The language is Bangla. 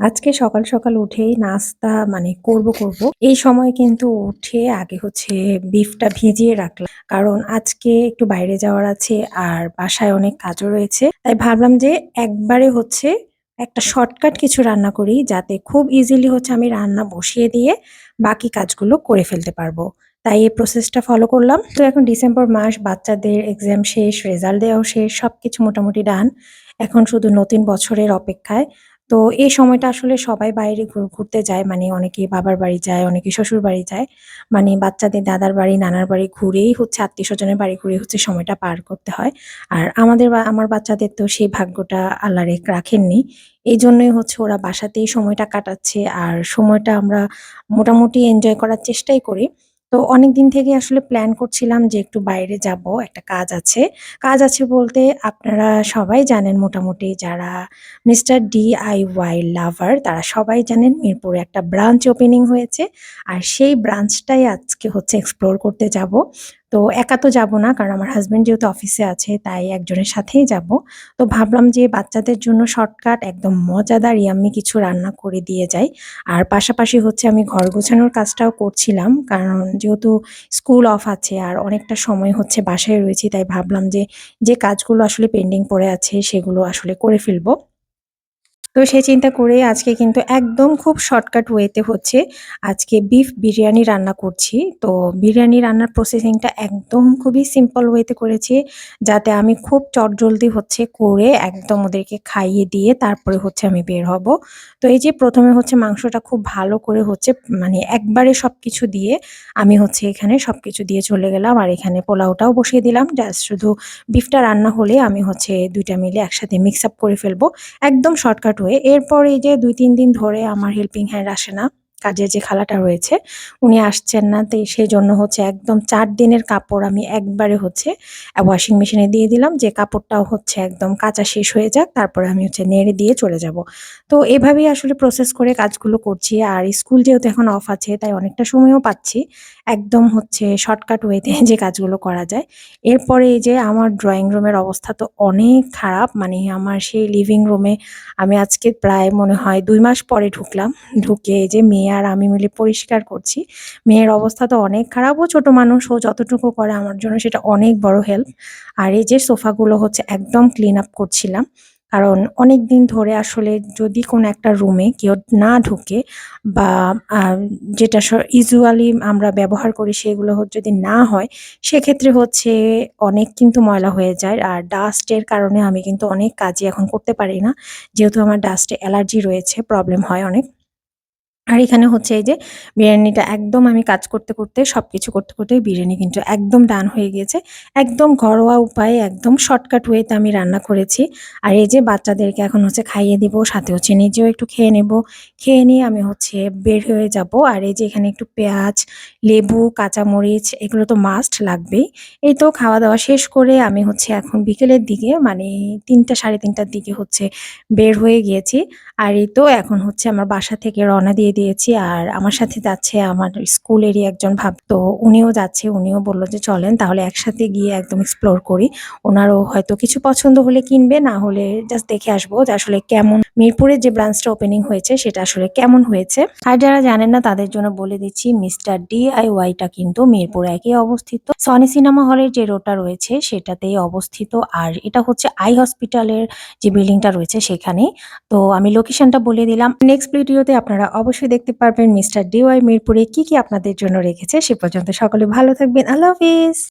আজকে সকাল সকাল উঠেই নাস্তা মানে করব করব। এই সময় কিন্তু উঠে আগে হচ্ছে বিফটা ভিজিয়ে রাখলাম। কারণ আজকে একটু বাইরে যাওয়ার আছে আর বাসায় অনেক কাজও রয়েছে। তাই ভাবলাম যে একবারে হচ্ছে একটা শর্টকাট কিছু রান্না করি যাতে খুব ইজিলি হচ্ছে আমি রান্না বসিয়ে দিয়ে বাকি কাজগুলো করে ফেলতে পারব। তাই এই প্রসেসটা ফলো করলাম। তো এখন ডিসেম্বর মাস, বাচ্চাদের এক্সাম শেষ রেজাল্ট দেওয়াও শেষ, সবকিছু মোটামুটি ডান এখন শুধু নতুন বছরের অপেক্ষায় তো এই সময়টা আসলে সবাই বাইরে ঘুর ঘুরতে যায়। মানে অনেকে বাবার বাড়ি যায়, অনেকে শ্বশুর বাড়ি যায়। মানে বাচ্চাদের দাদার বাড়ি, নানার বাড়ি ঘুরেই হচ্ছে আত্মীয় স্বজনের বাড়ি ঘুরে হচ্ছে সময়টা পার করতে হয়। আর আমাদের আমার বাচ্চাদের তো সেই ভাগ্যটা আল্লাহ রেখ রাখেননি। এইজন্যই হচ্ছে ওরা বাসাতেই সময়টা কাটাচ্ছে। আর সময়টা আমরা মোটামুটি এনজয় করার চেষ্টাই করি। তো অনেক দিন থেকে আসলে প্ল্যান করছিলাম যে একটু বাইরে যাব, একটা কাজ আছে। কাজ আছে বলতে আপনারা সবাই জানেন মোটামুটি যারা মিস্টার ডিআইওয়াই লাভার তারা সবাই জানেন মিরপুরে একটা ব্রাঞ্চ ওপেনিং হয়েছে। আর সেই ব্রাঞ্চটাই আজকে হচ্ছে এক্সপ্লোর করতে যাব। তো একা তো যাব না কারণ আমার হাসব্যান্ড যেহেতু অফিসে আছে তাই একজনের সাথেই যাব। তো ভাবলাম যে বাচ্চাদের জন্য শর্টকাট একদম মজাদার ইয়াম্মি কিছু রান্না করে দিয়ে যাই। আর পাশাপাশি হচ্ছে আমি ঘর গোছানোর কাজটাও করছিলাম। কারণ যেহেতু স্কুল অফ আছে আর অনেকটা সময় হচ্ছে বাসায় রয়েছি তাই ভাবলাম যে, যে কাজগুলো আসলে পেন্ডিং পড়ে আছে সেগুলো আসলে করে ফেলব। তো সেই চিন্তা করেই আজকে কিন্তু একদম খুব শর্টকাট ওয়েতে হচ্ছে আজকে বিফ বিরিয়ানি রান্না করছি। তো বিরিয়ানি রান্নার প্রসেসিংটা একদম খুবই সিম্পল ওয়েতে করেছি। যাতে আমি খুব চটজলদি হচ্ছে করে একদম ওদেরকে খাইয়ে দিয়ে তারপরে হচ্ছে আমি বের হব। তো এই যে প্রথমে হচ্ছে মাংসটা খুব ভালো করে হচ্ছে মানে একবারে সব কিছু দিয়ে আমি হচ্ছে এখানে সব কিছু দিয়ে চলে গেলাম। আর এখানে পোলাওটাও বসিয়ে দিলাম। জাস্ট শুধু বিফটা রান্না হলে আমি হচ্ছে দুইটা মিলে একসাথে মিক্স আপ করে ফেলব। একদম শর্টকাট ওয়ে। এরপর এই যে ২-৩ দিন ধরে আমার হেল্পিং হ্যান্ড আসে না। কাজের যে খালাটা রয়েছে, উনি আসছেন না। তো সেই জন্য হচ্ছে একদম চার দিনের কাপড় আমি একবারে হচ্ছে ওয়াশিং মেশিনে দিয়ে দিলাম যে কাপড়টাও হচ্ছে একদম কাচা শেষ হয়ে যাক। তারপরে আমি হচ্ছে নেড়ে দিয়ে চলে যাব। তো এভাবেই আসলে প্রসেস করে কাজগুলো করছি। আর স্কুল যেহেতু এখন অফ আছে, তাই অনেকটা সময়ও পাচ্ছি। একদম হচ্ছে শর্টকাট ওয়েতে যে কাজগুলো করা যায়। এরপরে এই যে আমার ড্রয়িং রুমের অবস্থা তো অনেক খারাপ। মানে আমার সেই লিভিং রুমে আমি আজকে প্রায় মনে হয় দুই মাস পরে ঢুকলাম। ঢুকে এই যে মেয়ে আর আমি মিলে পরিষ্কার করছি। মেয়ের অবস্থা তো অনেক খারাপ। ও ছোট মানুষ ও যতটুকু করে আমার জন্য সেটা অনেক বড় হেল্প। আর এই যে সোফাগুলো হচ্ছে একদম ক্লিন আপ করছিলাম। কারণ অনেকদিন ধরে আসলে যদি কোনো একটা রুমে কেউ না ঢুকে বা যেটা ইউজুয়ালি আমরা ব্যবহার করি সেগুলো যদি না হয়, সেক্ষেত্রে হচ্ছে অনেক কিন্তু ময়লা হয়ে যায়। আর ডাস্টের কারণে আমি কিন্তু অনেক কাজই এখন করতে পারি না। যেহেতু আমার ডাস্টে অ্যালার্জি রয়েছে, প্রবলেম হয় অনেক। আর এখানে হচ্ছে এই যে বিরিয়ানিটা একদম আমি কাজ করতে, করতে সব কিছু করতে, করতে বিরিয়ানি কিন্তু একদম ডান হয়ে গিয়েছে। একদম ঘরোয়া উপায়ে একদম শর্টকাট ওয়েতে আমি রান্না করেছি। আর এই যে বাচ্চাদেরকে এখন হচ্ছে খাইয়ে দিব, সাথে হচ্ছে নিজেও একটু খেয়ে নেব। খেয়ে নিয়ে আমি হচ্ছে বের হয়ে যাব। আর এই যে এখানে একটু পেঁয়াজ, লেবু, কাঁচামরিচ এগুলো তো মাস্ট লাগবেই। এই তো খাওয়া-দাওয়া শেষ করে আমি হচ্ছে এখন বিকেলের দিকে মানে ৩টা ৩:৩০ টার দিকে হচ্ছে বের হয়ে গিয়েছি। আর এই তো এখন হচ্ছে আমার বাসা থেকে রওনা দিয়ে দিয়েছি। আর আমার সাথে যাচ্ছে আমার স্কুলেরই একজন ভাব তো উনিও যাচ্ছে। উনিও বলল যে, "চলেন তাহলে একসাথে গিয়ে একদম এক্সপ্লোর করি।" ওনারও হয়তো কিছু পছন্দ হলে কিনবে, না হলে জাস্ট দেখে আসব যে আসলে কেমন মিরপুরের যে ব্রাঞ্চটা ওপেনিং হয়েছে সেটা আসলে কেমন হয়েছে। আর যারা জানেন না তাদের জন্য বলে দিচ্ছি মিস্টার ডিআইওয়াই টা কিন্তু মিরপুর একই অবস্থিত। সনি সিনেমা হলের যে রোডটা রয়েছে সেটাতেই অবস্থিত। আর এটা হচ্ছে আই হসপিটালের যে বিল্ডিংটা রয়েছে সেখানেই। তো আমি লোকেশনটা বলে দিলাম। নেক্সট ভিডিওতে আপনারা অবশ্যই দেখতে পারবেন মিস্টার ডিওয়াই মিরপুরে কি, কি আপনাদের জন্য রেখেছে। সে পর্যন্ত সকলে ভালো থাকবেন। আল্লাহ হাফিজ।